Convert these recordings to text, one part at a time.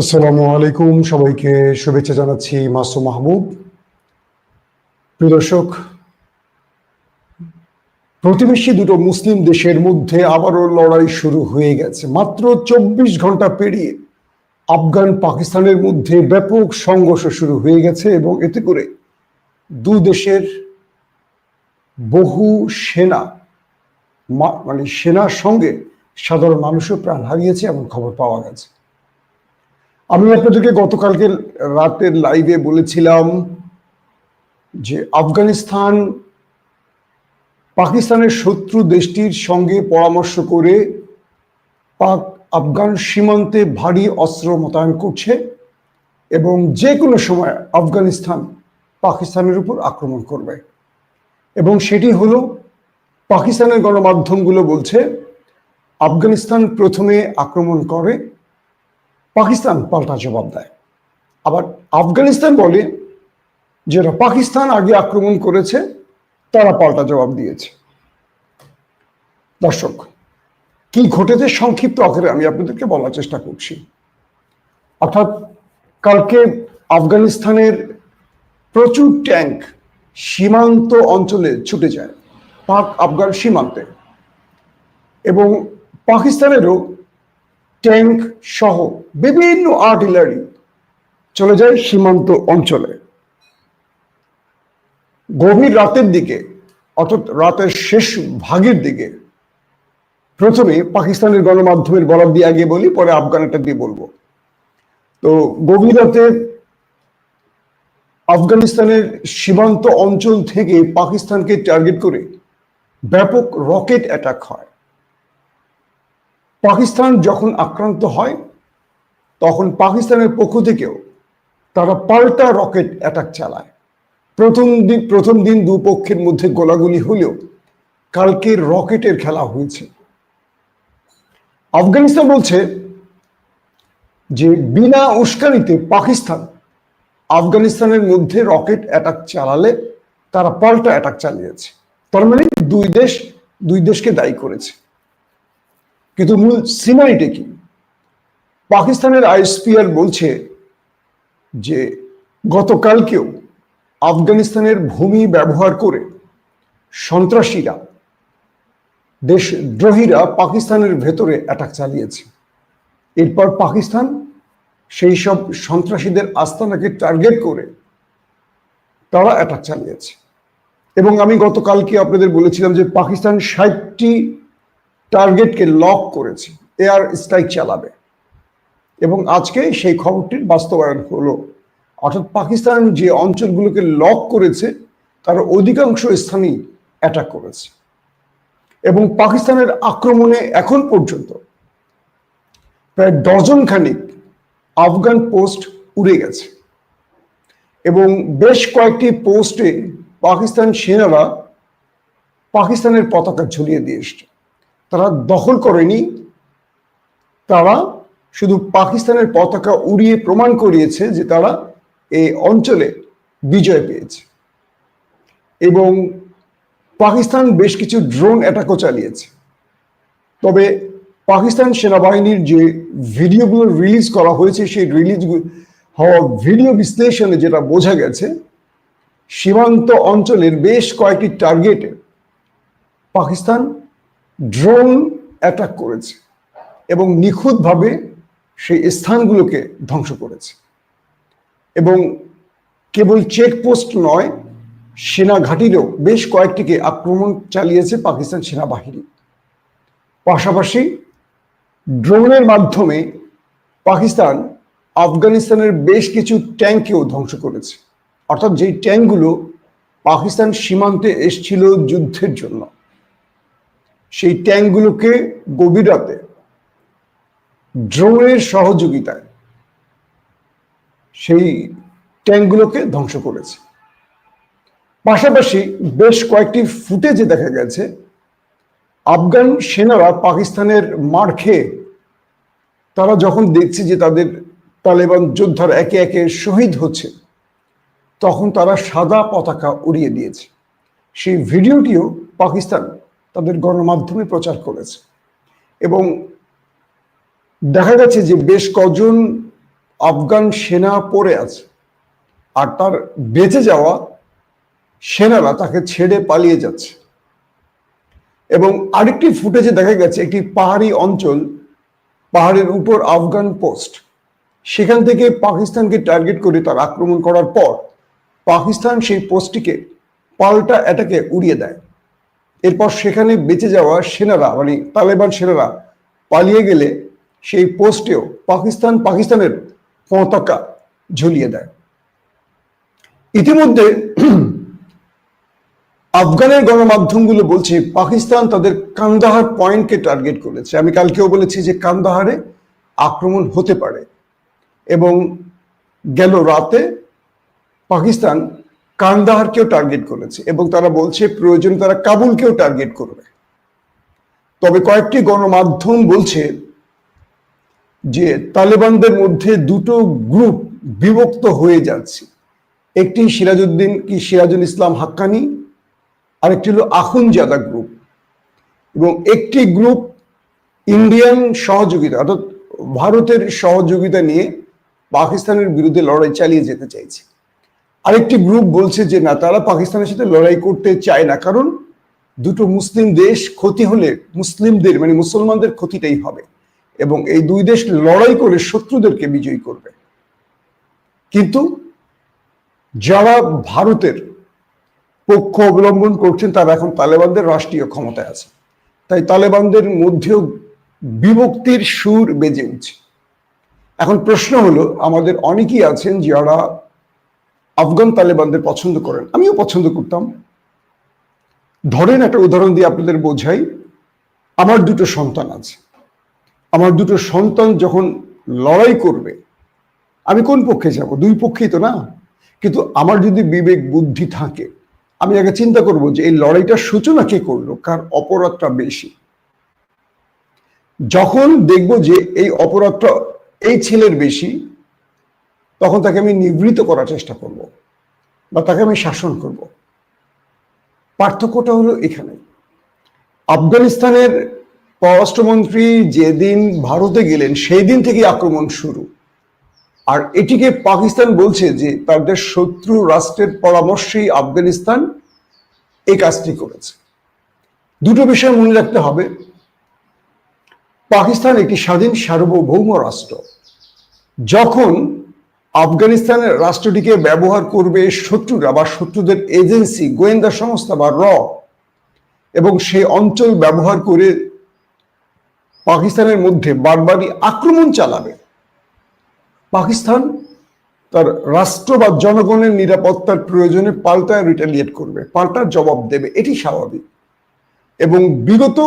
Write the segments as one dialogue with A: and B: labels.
A: আসসালামু আলাইকুম। সবাইকে শুভেচ্ছা জানাচ্ছি মাসুম মাহবুব প্রিয় দর্শক, প্রতিবেশী দুটো মুসলিম দেশের মধ্যে আবারও লড়াই শুরু হয়ে গেছে। মাত্র চব্বিশ ঘণ্টা পেরিয়ে আফগান পাকিস্তানের মধ্যে ব্যাপক সংঘর্ষ শুরু হয়ে গেছে এবং এতে করে দু দেশের বহু সেনা মানে সেনার সঙ্গে সাধারণ মানুষও প্রাণ হারিয়েছে এমন খবর পাওয়া গেছে। আমি আপনাদেরকে গতকালকে রাতের লাইভে বলেছিলাম যে আফগানিস্তান পাকিস্তানের শত্রু দেশটির সঙ্গে পরামর্শ করে পাক আফগান সীমান্তে ভারী অস্ত্র মোতায়েন করছে এবং যে কোনো সময় আফগানিস্তান পাকিস্তানের উপর আক্রমণ করবে। এবং সেটি হলো, পাকিস্তানের গণমাধ্যমগুলো বলছে, আফগানিস্তান প্রথমে আক্রমণ করে পাকিস্তান পাল্টা জবাব দেয়। আবার আফগানিস্তান বলে যেটা পাকিস্তান আগে আক্রমণ করেছে, তারা পাল্টা জবাব দিয়েছে। দর্শক, কি ঘটেছে সংক্ষিপ্ত আকারে আমি আপনাদেরকে বলার চেষ্টা করছি। অর্থাৎ কালকে আফগানিস্তানের প্রচুর ট্যাঙ্ক সীমান্ত অঞ্চলে ছুটে যায়, পাক আফগান সীমান্তে। এবং পাকিস্তানেরও ট্যাঙ্ক সহ বিভিন্ন আর্টিলারি চলে যায় সীমান্ত অঞ্চলে। গভীর রাতের দিকে, অর্থাৎ রাতের শেষ ভাগের দিকে, প্রথমে পাকিস্তানের গণমাধ্যমের বরাদ দিয়ে আগে বলি, পরে আফগানেরটা দিয়ে বলব। তো গভীর রাতে আফগানিস্তানের সীমান্ত অঞ্চল থেকে পাকিস্তানকে টার্গেট করে ব্যাপক রকেট অ্যাটাক হয়। পাকিস্তান যখন আক্রান্ত হয় তখন পাকিস্তানের পক্ষ থেকেও তারা পাল্টা রকেট অ্যাটাক চালায়। প্রথম দিন প্রথম দিন দুপক্ষের মধ্যে গোলাগুলি হলেও কালকে রকেটের খেলা হয়েছে। আফগানিস্তান বলছে যে বিনা উস্কানিতে পাকিস্তান আফগানিস্তানের মধ্যে রকেট অ্যাটাক চালালে তারা পাল্টা অ্যাটাক চালিয়েছে। তার মানে দুই দেশ, দুই দেশকে দায়ী করেছে। কিন্তু মূল সিনারিটা কি? পাকিস্তানের আইএসপিআর বলছে যে গতকালকেও আফগানিস্তানের ভূমি ব্যবহার করে সন্ত্রাসীরা, দেশদ্রোহীরা পাকিস্তানের ভেতরে অ্যাটাক চালিয়েছে। এরপর পাকিস্তান সেই সব সন্ত্রাসীদের আস্তানাকে টার্গেট করে তারা অ্যাটাক চালিয়েছে। এবং আমি গতকালকে আপনাদের বলেছিলাম যে পাকিস্তান ষাটটি টার্গেটকে লক করেছে। এয়ার স্ট্রাইক চালাবে। এবং আজকে সেই খবরটির বাস্তবায়ন হলো। অর্থাৎ পাকিস্তান যে অঞ্চলগুলোকে লক করেছে, তার অধিকাংশ স্থানেই অ্যাটাক করেছে। এবং পাকিস্তানের আক্রমণে এখন পর্যন্ত প্রায় ডজন খানিক আফগান পোস্ট উড়ে গেছে। এবং বেশ কয়েকটি পোস্টে পাকিস্তান সেনারা পাকিস্তানের পতাকা ঝুলিয়ে দিয়ে এসছে। তারা দখল করেনি, তারা শুধু পাকিস্তানের পতাকা উড়িয়ে প্রমাণ করিয়েছে যে তারা এই অঞ্চলে বিজয় পেয়েছে। এবং পাকিস্তান বেশ কিছু ড্রোন অ্যাটাকও চালিয়েছে। তবে পাকিস্তান সেনাবাহিনীর যে ভিডিওগুলো রিলিজ করা হয়েছে, সেই রিলিজ হওয়া ভিডিও বিশ্লেষণে যেটা বোঝা গেছে, সীমান্ত অঞ্চলের বেশ কয়েকটি টার্গেটে পাকিস্তান ড্রোন অ্যাটাক করেছে এবং নিখুঁতভাবে সেই স্থানগুলোকে ধ্বংস করেছে। এবং কেবল চেকপোস্ট নয়, সেনা ঘাঁটিরও বেশ কয়েকটিকে আক্রমণ চালিয়েছে পাকিস্তান সেনাবাহিনী। পাশাপাশি ড্রোনের মাধ্যমে পাকিস্তান আফগানিস্তানের বেশ কিছু ট্যাঙ্কেও ধ্বংস করেছে। অর্থাৎ যেই ট্যাঙ্কগুলো পাকিস্তান সীমান্তে এসছিল যুদ্ধের জন্য, সেই ট্যাঙ্কগুলোকে গভীর রাতে ড্রোনের সহযোগিতায় সেই ট্যাঙ্কগুলোকে ধ্বংস করেছে। পাশাপাশি বেশ কয়েকটি ফুটেজে দেখা গেছে, আফগান সেনারা পাকিস্তানের মার খেয়ে তারা যখন দেখছে যে তাদের তালেবান যোদ্ধার একে একে শহীদ হচ্ছে, তখন তারা সাদা পতাকা উড়িয়ে দিয়েছে। সেই ভিডিওটিও পাকিস্তান তাদের গণমাধ্যমে প্রচার করেছে এবং দেখা গেছে যে বেশ কজন আফগান সেনা পড়ে আছে। আর তার বেঁচে যাওয়া সেনারা তাকে ছেড়ে পালিয়ে যাচ্ছে। এবং আরেকটি ফুটেজে দেখা গেছে, একটি পাহাড়ি অঞ্চল, পাহাড়ের উপর আফগান পোস্ট। সেখান থেকে পাকিস্তানকে টার্গেট করে তার আক্রমণ করার পর পাকিস্তান সেই পোস্টটিকে পাল্টা অ্যাটাকে উড়িয়ে দেয়। এরপর সেখানে বেঁচে যাওয়া সেনারা মানে তালেবান সেনারা পালিয়ে গেলে সেই পোস্টেও পাকিস্তান, পাকিস্তানের পতাকা ঝুলিয়ে দেয়। ইতিমধ্যে আফগানের গণমাধ্যমগুলো বলছে, পাকিস্তান তাদের কান্দাহার পয়েন্টকে টার্গেট করেছে। আমি কালকেও বলেছি যে কান্দাহারে আক্রমণ হতে পারে। এবং গেল রাতে পাকিস্তান কান্দাহারকেও টার্গেট করেছে এবং তারা বলছে, প্রয়োজন তারা কাবুলকেও টার্গেট করবে। তবে কয়েকটি গণমাধ্যম বলছে যে তালেবানদের মধ্যে দুটো গ্রুপ বিভক্ত হয়ে যাচ্ছে। একটি সিরাজউদ্দিন, কি সিরাজুল ইসলাম হাক্কানি, আরেকটি হলো আখুনজাদা গ্রুপ। এবং একটি গ্রুপ ইন্ডিয়ান সহযোগিতা, অর্থাৎ ভারতের সহযোগিতা নিয়ে পাকিস্তানের বিরুদ্ধে লড়াই চালিয়ে যেতে চাইছে। আরেকটি গ্রুপ বলছে যে, না, তারা পাকিস্তানের সাথে লড়াই করতে চায় না, কারণ দুটো মুসলিম দেশ ক্ষতি হলে মুসলিমদের মানে মুসলমানদের ক্ষতিটাই হবে। এবং এই দুই দেশ লড়াই করে শত্রুদেরকে বিজয়ী করবে। কিন্তু যারা ভারতের পক্ষ অবলম্বন করছেন, তারা এখন তালেবানদের রাষ্ট্রীয় ক্ষমতায় আছে। তাই তালেবানদের মধ্যেও বিভক্তির সুর বেজে উঠছে। এখন প্রশ্ন হলো, আমাদের অনেকেই আছেন যারা আফগান তালেবানদের পছন্দ করেন। আমিও পছন্দ করতাম। ধরেন একটা উদাহরণ দিয়ে আপনাদের বোঝাই, আমার দুটো সন্তান আছে। আমার দুটো সন্তান যখন লড়াই করবে, আমি কোন পক্ষে যাব? দুই পক্ষেই তো না। কিন্তু আমার যদি বিবেক বুদ্ধি থাকে, আমি আগে চিন্তা করব যে এই লড়াইটার সূচনা কে করল, কার অপরাধটা বেশি। যখন দেখব যে এই অপরাধটা এই ছেলের বেশি, তখন তাকে আমি নিবৃত করার চেষ্টা করব বা তাকে আমি শাসন করব। পার্থক্যটা হলো এখানে। আফগানিস্তানের পররাষ্ট্রমন্ত্রী যেদিন ভারতে গেলেন সেই দিন থেকে আক্রমণ শুরু। আর এটিকে পাকিস্তান বলছে যে, তাদের শত্রু রাষ্ট্রের পরামর্শেই আফগানিস্তান এই কাজটি করেছে। দুটো বিষয় মনে রাখতে হবে। পাকিস্তান একটি স্বাধীন সার্বভৌম রাষ্ট্র। যখন আফগানিস্তানের রাষ্ট্রটিকে ব্যবহার করবে শত্রুরা বা শত্রুদের এজেন্সি, গোয়েন্দা সংস্থা বা র, এবং সেই অঞ্চল ব্যবহার করে পাকিস্তানের মধ্যে বারবারই আক্রমণ চালাবে। পাকিস্তান তার রাষ্ট্র বা জনগণের নিরাপত্তার প্রয়োজনে পাল্টায় রিটালিয়েট করবে পাল্টার জবাব দেবে, এটি স্বাভাবিক। এবং বিগত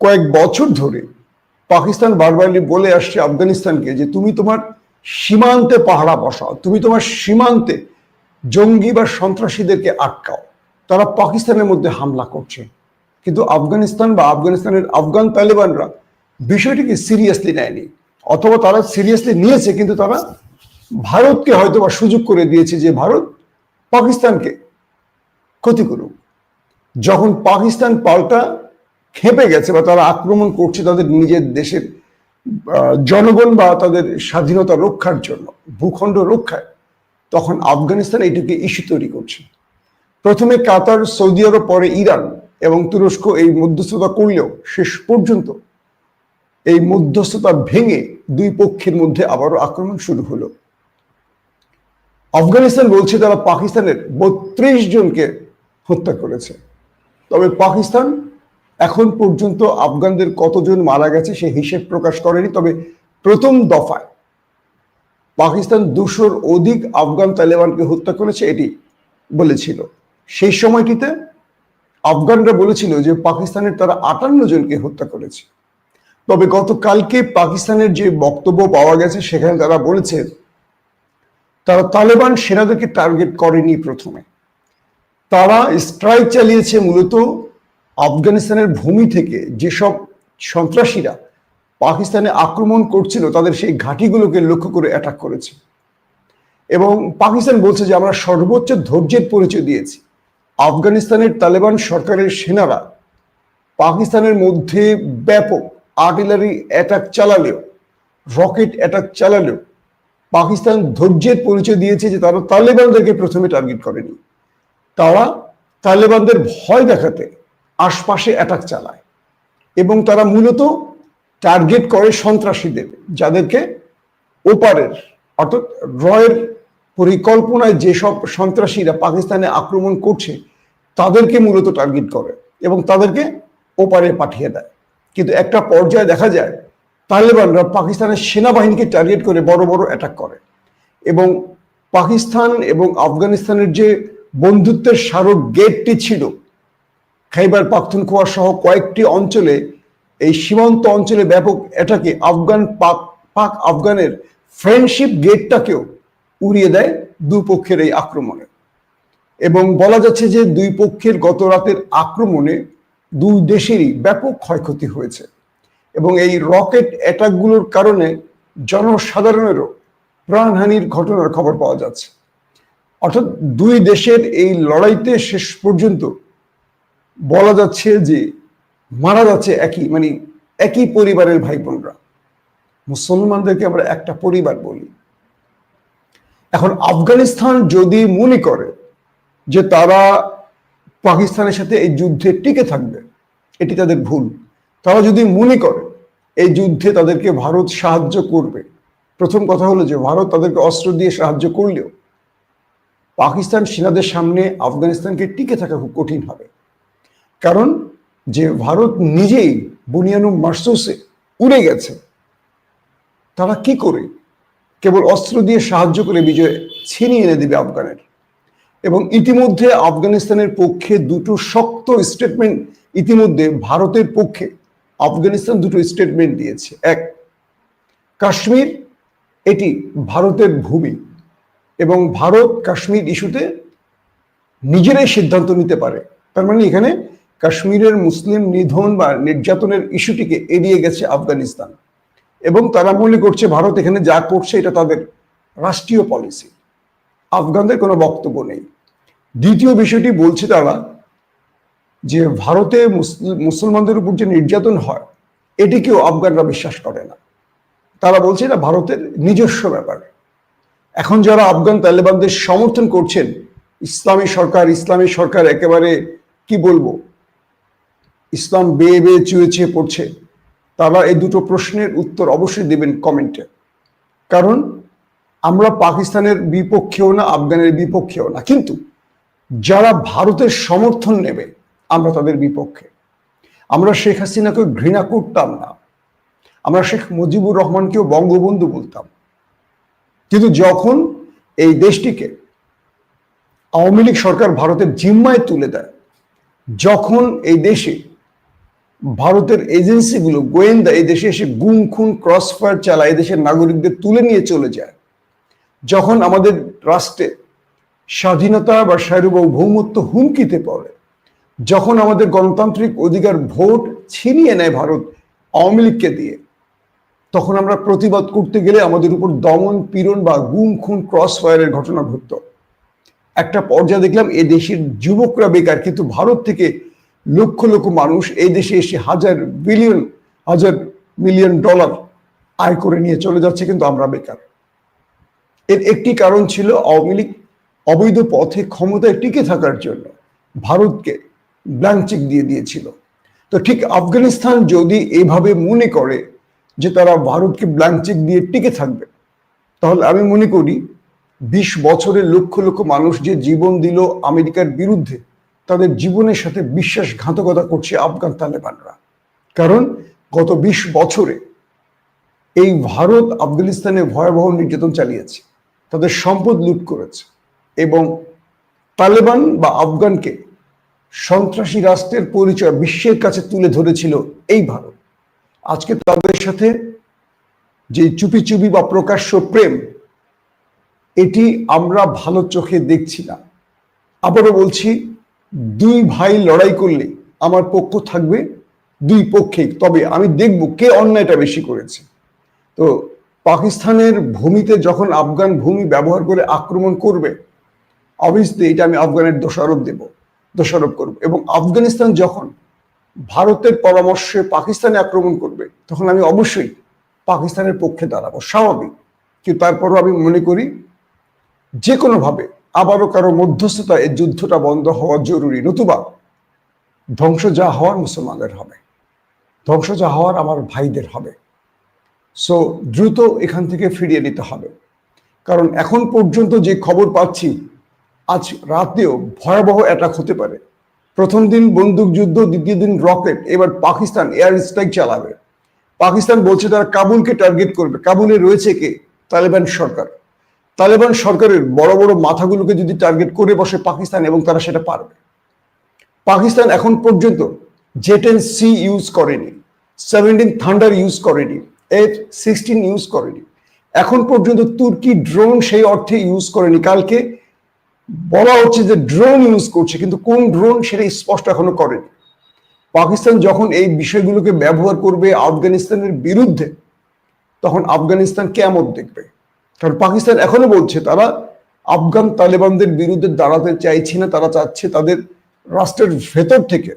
A: কয়েক বছর ধরে পাকিস্তান বারবারই বলে আসছে আফগানিস্তানকে যে, তুমি তোমার সীমান্তে পাহারা বসাও, তুমি তোমার সীমান্তে জঙ্গি বা সন্ত্রাসীদেরকে আটকাও। তারা পাকিস্তানের মধ্যে হামলা করছে। কিন্তু আফগানিস্তান বা আফগানিস্তানের আফগান তালেবানরা বিষয়টিকে সিরিয়াসলি নেয়নি। অথবা তারা সিরিয়াসলি নিয়েছে, কিন্তু তারা ভারতকে হয়তো বা সুযোগ করে দিয়েছে যে ভারত পাকিস্তানকে ক্ষতি করুক। যখন পাকিস্তান পাল্টা খেপে গেছে বা তারা আক্রমণ করছে তাদের নিজের দেশের জনগণ বা তাদের স্বাধীনতা রক্ষার জন্য, ভূখণ্ড রক্ষায়, তখন আফগানিস্তান এটাকে ইস্যু তৈরি করছে। প্রথমে কাতার, সৌদি আরব, পরে ইরান। এবং তুরস্ক এই মধ্যস্থতা করলেও শেষ পর্যন্ত এই মধ্যস্থতা ভেঙে দুই পক্ষের মধ্যে আবারও আক্রমণ শুরু হলো। আফগানিস্তান বলছে তারা পাকিস্তানের বত্রিশ জনকে হত্যা করেছে। তবে পাকিস্তান এখন পর্যন্ত আফগানদের কতজন মারা গেছে সে হিসেব প্রকাশ করেনি, তবে প্রথম দফায় পাকিস্তান দুশোর অধিক আফগান তালেবানকে হত্যা করেছে এটি বলেছিল। সেই সময়টিতে আফগানরা বলেছিল যে পাকিস্তানের তারা আটান্ন জনকে হত্যা করেছে। তবে গতকালকে পাকিস্তানের যে বক্তব্য পাওয়া গেছে, সেখানে তারা বলেছে, তারা তালেবান সেনাদেরকে টার্গেট করেনি প্রথমে। তারা স্ট্রাইক চালিয়েছে মূলত আফগানিস্তানের ভূমি থেকে। যেসব সন্ত্রাসীরা পাকিস্তানে আক্রমণ করছিল, তাদের সেই ঘাঁটিগুলোকে লক্ষ্য করে অ্যাটাক করেছে। এবং পাকিস্তান বলছে যে, আমরা সর্বোচ্চ ধৈর্যের পরিচয় দিয়েছি। আফগানিস্তানের তালেবান সরকারের সেনারা পাকিস্তানের মধ্যে ব্যাপক আর্টিলারি অ্যাটাক চালালেও, রকেট অ্যাটাক চালালেও পাকিস্তান ধৈর্যের পরিচয় দিয়েছে যে তারা তালেবানদেরকে প্রথমে টার্গেট করেনি। তারা তালেবানদের ভয় দেখাতে আশপাশে অ্যাটাক চালায় এবং তারা মূলত টার্গেট করে সন্ত্রাসীদের, যাদেরকে ওপারের অর্থাৎ রয়ের পরিকল্পনায় যেসব সন্ত্রাসীরা পাকিস্তানে আক্রমণ করছে তাদেরকে মূলত টার্গেট করে এবং তাদেরকে ওপারে পাঠিয়ে দেয়। কিন্তু একটা পর্যায়ে দেখা যায়, তালেবানরা পাকিস্তানের সেনাবাহিনীকে টার্গেট করে বড় বড় অ্যাটাক করে এবং পাকিস্তান এবং আফগানিস্তানের যে বন্ধুত্বের স্মারক গেটটি ছিল, খাইবার পাখতুনখোয়া সহ কয়েকটি অঞ্চলে, এই সীমান্ত অঞ্চলে ব্যাপক এটাকে আফগান পাক পাক আফগানের ফ্রেন্ডশিপ গেটটাকেও উড়িয়ে দেয় দুপক্ষের এই আক্রমণে। এবং বলা যাচ্ছে যে দুই পক্ষের গত রাতের আক্রমণে দুই দেশেরই ব্যাপক ক্ষয়ক্ষতি হয়েছে। এবং এই রকেট অ্যাটাকগুলোর কারণে জনসাধারণেরও প্রাণহানির ঘটনার খবর পাওয়া যাচ্ছে। অর্থাৎ দুই দেশের এই লড়াইতে শেষ পর্যন্ত বলা যাচ্ছে যে মারা যাচ্ছে একই মানে একই পরিবারের ভাই বোনরা মুসলমানদেরকে আমরা একটা পরিবার বলি। এখন আফগানিস্তান যদি মনে করে যে তারা পাকিস্তানের সাথে এই যুদ্ধে টিকে থাকবে, এটি তাদের ভুল। তারা যদি মনে করে এই যুদ্ধে তাদেরকে ভারত সাহায্য করবে, প্রথম কথা হলো যে ভারত তাদেরকে অস্ত্র দিয়ে সাহায্য করলেও পাকিস্তান সেনাদের সামনে আফগানিস্তানকে টিকে থাকা খুব কঠিন হবে। কারণ যে ভারত নিজেই বুনিয়ানু মার্সুসে উড়ে গেছে, তারা কি করে? কেবল অস্ত্র দিয়ে সাহায্য করে বিজয় ছিনিয়ে এনে দেবে আফগানের। এবং ইতিমধ্যে আফগানিস্তানের পক্ষে দুটো শক্ত স্টেটমেন্ট ইতিমধ্যে ভারতের পক্ষে আফগানিস্তান দুটো স্টেটমেন্ট দিয়েছে। এক, কাশ্মীর, এটি ভারতের ভূমি এবং ভারত কাশ্মীর ইস্যুতে নিজেরাই সিদ্ধান্ত নিতে পারে। তার মানে এখানে কাশ্মীরের মুসলিম নিধন বা নির্যাতনের ইস্যুটিকে এড়িয়ে গেছে আফগানিস্তান এবং তারা মনে করছে ভারত এখানে যা করছে এটা তাদের রাষ্ট্রীয় পলিসি আফগানদের কোনো বক্তব্য নেই। দ্বিতীয় বিষয়টি বলছে তারা যে ভারতে মুসলমানদের উপর যে নির্যাতন হয়, এটিকেও আফগানরা বিশ্বাস করে না। তারা বলছে এটা ভারতের নিজস্ব ব্যাপার। এখন যারা আফগান তালেবানদের সমর্থন করছেন, ইসলামী সরকার ইসলামী সরকার একেবারে কি বলব? ইসলাম বেয়ে বেয়ে চুয়ে চুয়ে পড়ছে। তারা এই দুটো প্রশ্নের উত্তর অবশ্যই দেবেন কমেন্টে। কারণ আমরা পাকিস্তানের বিপক্ষেও না, আফগানের বিপক্ষেও না, কিন্তু যারা ভারতের সমর্থন নেবে, আমরা তাদের বিপক্ষে। আমরা শেখ হাসিনাকে ঘৃণা করতাম না। আমরা শেখ মুজিবুর রহমানকেও বঙ্গবন্ধু বলতাম। কিন্তু যখন এই দেশটিকে আওয়ামী লীগ সরকার ভারতের জিম্মায় তুলে দেয়, যখন এই দেশে ভারতের এজেন্সিগুলো গোয়েন্দা এই দেশে এসে গুম, খুন ক্রস ফায়ার চালায় দেশের নাগরিকদের তুলে নিয়ে চলে যায় যখন আমাদের রাষ্ট্রে স্বাধীনতা বা সার্বভৌমত্ব হুমকিতে পড়ে, যখন আমাদের গণতান্ত্রিক অধিকার ভোট ছিনিয়ে নেয় ভারত আওয়ামী লীগকে দিয়ে, তখন আমরা প্রতিবাদ করতে গেলে আমাদের উপর দমন, পীড়ন বা গুম, খুন ক্রস ফায়ারের ঘটনা ঘটত। একটা পর্যায়ে দেখলাম এ দেশের যুবকরা বেকার, কিন্তু ভারত থেকে লক্ষ লক্ষ মানুষ এই দেশে এসে হাজার বিলিয়ন হাজার মিলিয়ন ডলার আয় করে নিয়ে চলে যাচ্ছে, কিন্তু আমরা বেকার। এর একটি কারণ ছিল আওয়ামী লীগ অবৈধ পথে ক্ষমতায় টিকে থাকার জন্য ভারতকে ব্ল্যাঙ্ক চেক দিয়ে দিয়েছিল। তো ঠিক আফগানিস্তান যদি এভাবে মনে করে যে তারা ভারতকে ব্ল্যাঙ্ক চেক দিয়ে টিকে থাকবে, তাহলে আমি মনে করি বিশ বছরের লক্ষ লক্ষ মানুষ যে জীবন দিল আমেরিকার বিরুদ্ধে, তাদের জীবনের সাথে বিশ্বাসঘাতকতা করছে আফগান তালেবানরা। কারণ গত বিশ বছরে এই ভারত আফগানিস্তানে ভয়াবহ নির্যাতন চালিয়েছে। তাদের সম্পদ লুট করেছে এবং তালেবান বা আফগানকে সন্ত্রাসী রাষ্ট্রের পরিচয় বিশ্বের কাছে তুলে ধরেছিল এই ভারত। আজকে তাদের সাথে যে চুপি চুপি বা প্রকাশ্য প্রেম, এটি আমরা ভালো চোখে দেখছি না। আবারও বলছি, দুই ভাই লড়াই করলে আমার পক্ষ থাকবে, দুই পক্ষে তবে আমি দেখব কে অন্যায়টা বেশি করেছে। তো পাকিস্তানের ভূমিতে যখন আফগান ভূমি ব্যবহার করে আক্রমণ করবে অবভিয়াসলি এটা আমি আফগানের দোষারোপ দেব, দোষারোপ করব। এবং আফগানিস্তান যখন ভারতের পরামর্শে পাকিস্তানে আক্রমণ করবে, তখন আমি অবশ্যই পাকিস্তানের পক্ষে দাঁড়াবো, স্বাভাবিক। কিন্তু তারপরও আমি মনে করি যে কোনোভাবে আবারও কারও মধ্যস্থতা এই যুদ্ধটা বন্ধ হওয়া জরুরি, নতুবা ধ্বংস যা হওয়ার মুসলমানদের হবে। ধ্বংস যা হওয়ার আমার ভাইদের হবে। সো দ্রুত এখান থেকে ফিরিয়ে নিতে হবে। কারণ এখন পর্যন্ত যে খবর পাচ্ছি, আজ রাতেও ভয়াবহ অ্যাটাক হতে পারে। প্রথম দিন বন্দুক যুদ্ধ, দ্বিতীয় দিন রকেট এবার পাকিস্তান এয়ার স্ট্রাইক চালাবে। পাকিস্তান বলছে তারা কাবুলকে টার্গেট করবে। কাবুলে রয়েছে কে? তালেবান সরকার। তালেবান সরকারের বড় বড় মাথাগুলোকে যদি টার্গেট করে বসে পাকিস্তান এবং তারা সেটা পারবে। পাকিস্তান এখন পর্যন্ত জেটেন সি ইউজ করেনি। সেভেন্টিন থান্ডার ইউজ করেনি। এফ সিক্সটিন ইউজ করেনি। এখন পর্যন্ত তুর্কি ড্রোন সেই অর্থে ইউজ করেনি। কালকে বলা হচ্ছে যে ড্রোন ইউজ করছে, কিন্তু কোন ড্রোন সেটা স্পষ্ট এখনও করেনি। পাকিস্তান যখন এই বিষয়গুলোকে ব্যবহার করবে আফগানিস্তানের বিরুদ্ধে, তখন আফগানিস্তান কেমন দেখবে? কারণ পাকিস্তান এখনও বলছে তারা আফগান তালেবানদের বিরুদ্ধে দাঁড়াতে চাইছে না, তারা চাচ্ছে তাদের রাষ্ট্রের ভেতর থেকে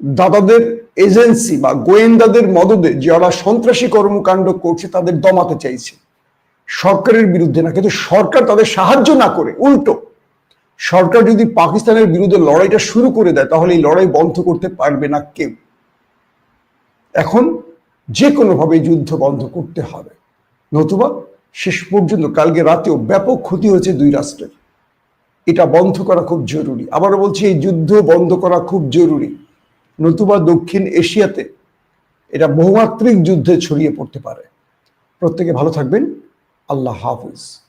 A: দাদাদের এজেন্সি বা গোয়েন্দাদের মদদে যারা সন্ত্রাসী কর্মকাণ্ড করছে, তাদের দমাতে চাইছে। সরকারের বিরুদ্ধে না, কিন্তু সরকার তাদের সাহায্য না করে, উল্টো। সরকার যদি পাকিস্তানের বিরুদ্ধে লড়াইটা শুরু করে দেয়, তাহলে এই লড়াই বন্ধ করতে পারবে না কেউ। এখন যে কোনোভাবে যুদ্ধ বন্ধ করতে হবে। নতুবা শেষ পর্যন্ত, কালকে রাতেও ব্যাপক ক্ষতি হয়েছে দুই রাষ্ট্রের। এটা বন্ধ করা খুব জরুরি। আবারও বলছি, এই যুদ্ধ বন্ধ করা খুব জরুরি। নতুবা দক্ষিণ এশিয়াতে এটা বহুমাত্রিক যুদ্ধে ছড়িয়ে পড়তে পারে। প্রত্যেকে ভালো থাকবেন। আল্লাহ হাফিজ।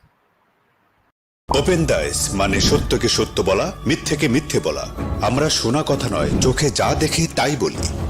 B: ওপেন দাইস মানে সত্যকে সত্য বলা, মিথ্যেকে মিথ্যে বলা। আমরা শোনা কথা নয়, চোখে যা দেখি তাই বলি।